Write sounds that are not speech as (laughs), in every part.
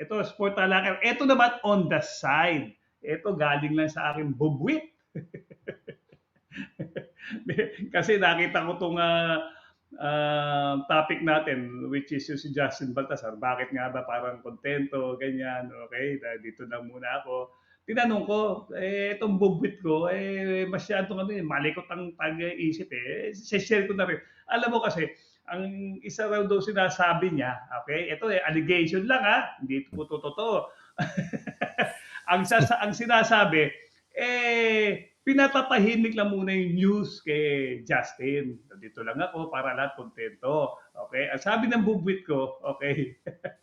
Ito, sport talakay. Ito naman on the side. Ito galing lang sa aking bubwit. (laughs) Kasi nakita ko itong ah, ah, topic natin, which is yung si Justin Baltasar. Bakit nga ba parang kontento, ganyan, okay, dito na muna ako. Tinanong ko, eh, itong bubwit ko, eh, masyadong ano, eh, malikot ang tag-isip eh. share ko na rin. Alam mo kasi, ang isa raw daw sinasabi niya, okay, ito eh, allegation lang ha, hindi po to totoo. (laughs) ang, sasa, ang sinasabi, eh, pinatatahimik lang muna yung news kay Justin. Dito lang ako para lahat kontento. Okay? Ang sabi ng bubwit ko, okay,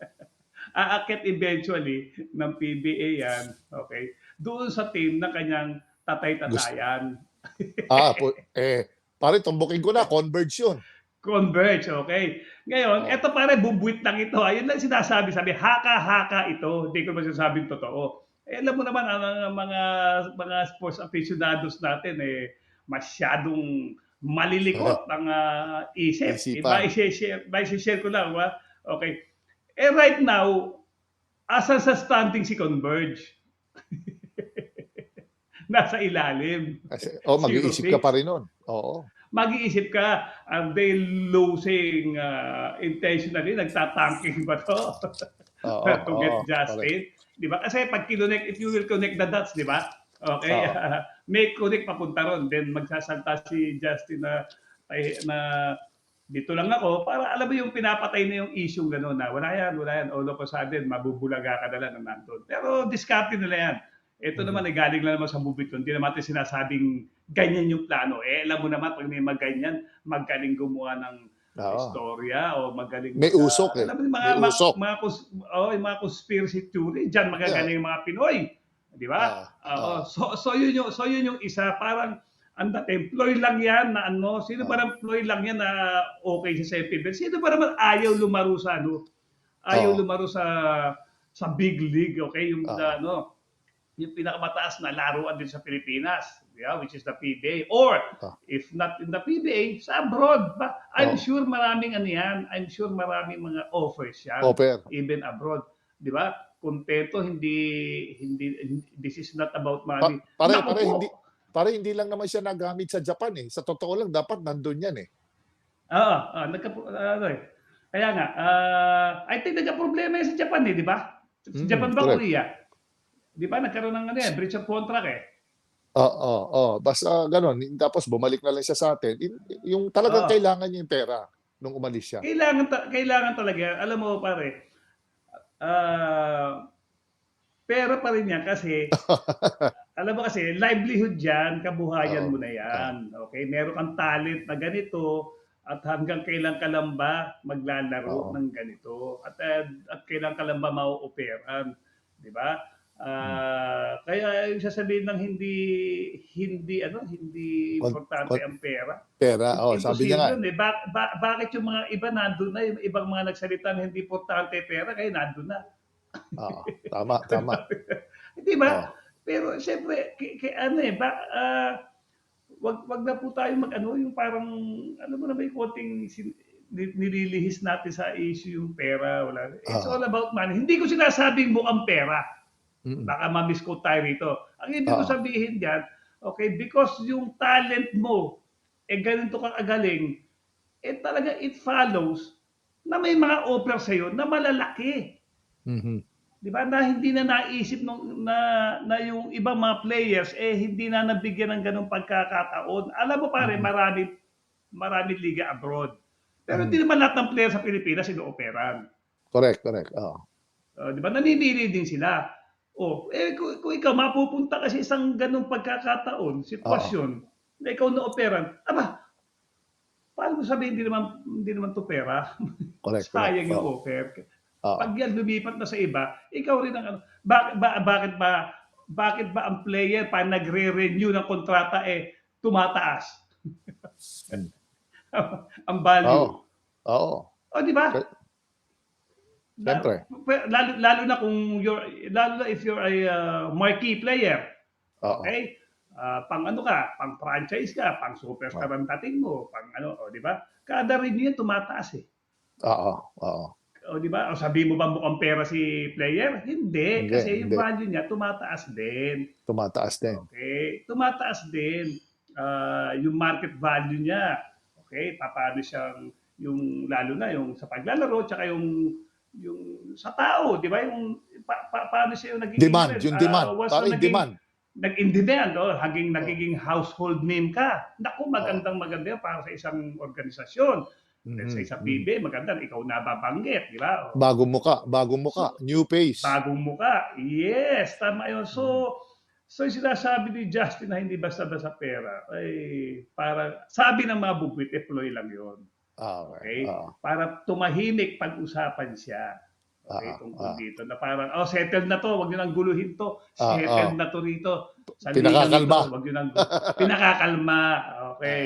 (laughs) aakit eventually ng PBA yan, okay, doon sa team na kanyang tatay-tatayan. Ah, po, eh, pare, tumbukin ko na, converge yun. Converge, okay. Ngayon, Oh. eto pare, bubwit lang ito. Ayun lang sinasabi, sabi, haka-haka ito. Hindi ko masasabing totoo. Eh, alam mo naman, ang ang mga, mga sports aficionados natin, eh, masyadong malilikot ang ah, isip. Iba, isi-share, isi-share ko lang, ba? Okay. Eh, right now, asa sa standing si Converge? (laughs) Nasa ilalim Kasi, oh, mag-iisip ka 06. pa rin nun. Oo. Mag-iisip ka, are they losing uh, intentionally? Nagtatangking (laughs) ba to? Oo, (laughs) to get oo, Justin? Di ba? Kasi pag kinonect, if you will connect the dots, di ba? Okay, Oo. (laughs) may connect papunta ron. Then magsasalta si Justin na, na dito lang ako para alam mo yung pinapatay na yung issue gano'n na wala yan, wala yan. All of a sudden, mabubulaga ka na lang na nandun. Pero discarte nila yan. Ito Mhm. naman ay galing lang naman sa movie ko. Hindi naman natin sinasabing ganyan yung plano. Eh, alam mo naman, pag may maganyan, magaling gumawa ng Oo. istorya o magaling May usok eh. Alam mo yung mga, May mga, usok. mga, cons- oh, yung mga conspiracy theory, diyan magagaling yung mga Pinoy. Di ba? Ah, Oo. ah. so, so, yun yung, so yun yung isa. Parang, ang dating, ploy lang yan na ano, sino ba Ah. naman ploy lang yan na okay sa CFP? Sino ba naman ayaw lumaro sa ano? Ayaw Oo. lumaro sa sa big league, okay? Yung Ah. ano, yung pinakamataas na laruan din sa Pilipinas, yeah, which is the PBA. Or, Ah. if not in the PBA, sa abroad. Ba? I'm Oh. sure maraming ano yan. I'm sure maraming mga offers yan. Offer. Even abroad. Di ba? Kontento, hindi, hindi, hindi- this is not about Pa- money. pare, Naku pare, hindi, pare, hindi lang naman siya nagamit sa Japan eh. Sa totoo lang, dapat nandun yan eh. Oo, ah, nagka, ano eh. Kaya nga, ah, I think nagka-problema yan sa Japan eh, di ba? Sa Mm, Japan ba, correct. Korea? Di ba? Nagkaroon ng ano yan, breach of contract eh. Oo, oo, oo. Basta ganun. Tapos bumalik na lang siya sa atin. Yung talagang Oo. kailangan niya yung pera nung umalis siya. Kailangan, ta- kailangan talaga, alam mo pare, ah, pera pa rin yan kasi, (laughs) alam mo kasi, livelihood yan, kabuhayan Oo. mo na yan. Okay? Meron kang talent na ganito, at hanggang kailan ka lang ba maglalaro Oo. ng ganito? At, uh, at kailan ka lang ba mauoperan? Di ba? Ah, kaya yung sasabihin ng hindi hindi ano hindi Kon- importante kon- ang pera Pera, oh, sabi niya nga. Imposible eh. Ba- ba- bakit yung mga iba nandun na, yung ibang mga nagsalita na hindi importante pera, kaya nandun na. Oo, tama, tama. (laughs) Hindi ba? Oo. Pero siyempre, k- k- ano eh, ba, ah, wag, wag na po tayo mag ano, yung parang, alam mo na ba yung konting sin- ni- nililihis natin sa issue yung pera. Wala. It's Ah. all about money. Hindi ko sinasabing mukhang pera. Baka ma-misquote tayo rito. Ang ibig ko sabihin diyan, okay, because yung talent mo, eh ganito ka kagaling, eh talaga it follows na may mga offer sa'yo na malalaki. Mhm. Di ba? Na hindi na naisip nung, na, na yung ibang mga players, eh hindi na nabigyan ng ganong pagkakataon. Alam mo pare, Mhm. marami, marami liga abroad. Pero hindi naman lahat ng players sa Pilipinas ino-operan. Correct, correct. Oo. Uh, di ba? Namimili din sila. Oh, eh kung, kung ikaw mapupunta kasi isang ganung pagkakataon, sitwasyon, na ikaw na operan, aba, paano mo sabihin hindi naman hindi naman to pera? Correct, (laughs) Sayang correct. yung Oo. offer. Oo. Pag yan lumipat na sa iba, ikaw rin ang ano, bakit ba bakit ba bakit ba ang player pa nagre-renew ng kontrata eh tumataas? Hmm. (laughs) ang value. Oo. Oo. O di ba? Siyempre. La- Lalo, lalo na kung you're lalo na if you're a uh, marquee player, Oo. okay? Ah, pang ano ka, pang franchise ka, pang superstar ang dating mo, pang ano, o di ba? Kada renew yan tumataas eh. Oo. Oo. O di ba? O sabi mo ba mukhang pera si player? Hindi, Hindi, kasi yung hindi. value niya tumataas din. Tumataas din. Okay? Tumataas din ah, yung market value niya. Okay? Paano siyang yung lalo na yung sa paglalaro tsaka yung yung sa tao, di ba? Yung pa, pa- paano siya yung naging Demand, yung ah, demand. once Pare, na naging- demand. nag-in-demand, oh, haging nagiging household name ka. Naku, magandang maganda yun para sa isang organisasyon. Mhm, Sa isang. PB, maganda, ikaw nababanggit, di ba? Oh, Bagong muka, bagong muka, new face. bagong muka. Yes, tama yun. So, so yung sinasabi ni Justin na hindi basta-basta pera, ay para, sabi ng mga bugwit, employee lang yun. Ah, Okay? Ah, Para tumahimik pag-usapan siya. Okay, Ah, tungkol ah. dito na parang, oh, settled na to, wag niyo nang guluhin to. Ah, Settled ah. na to rito. Sandigan Pinakakalma. nito, Wag niyo nang (laughs) pinakakalma. Okay.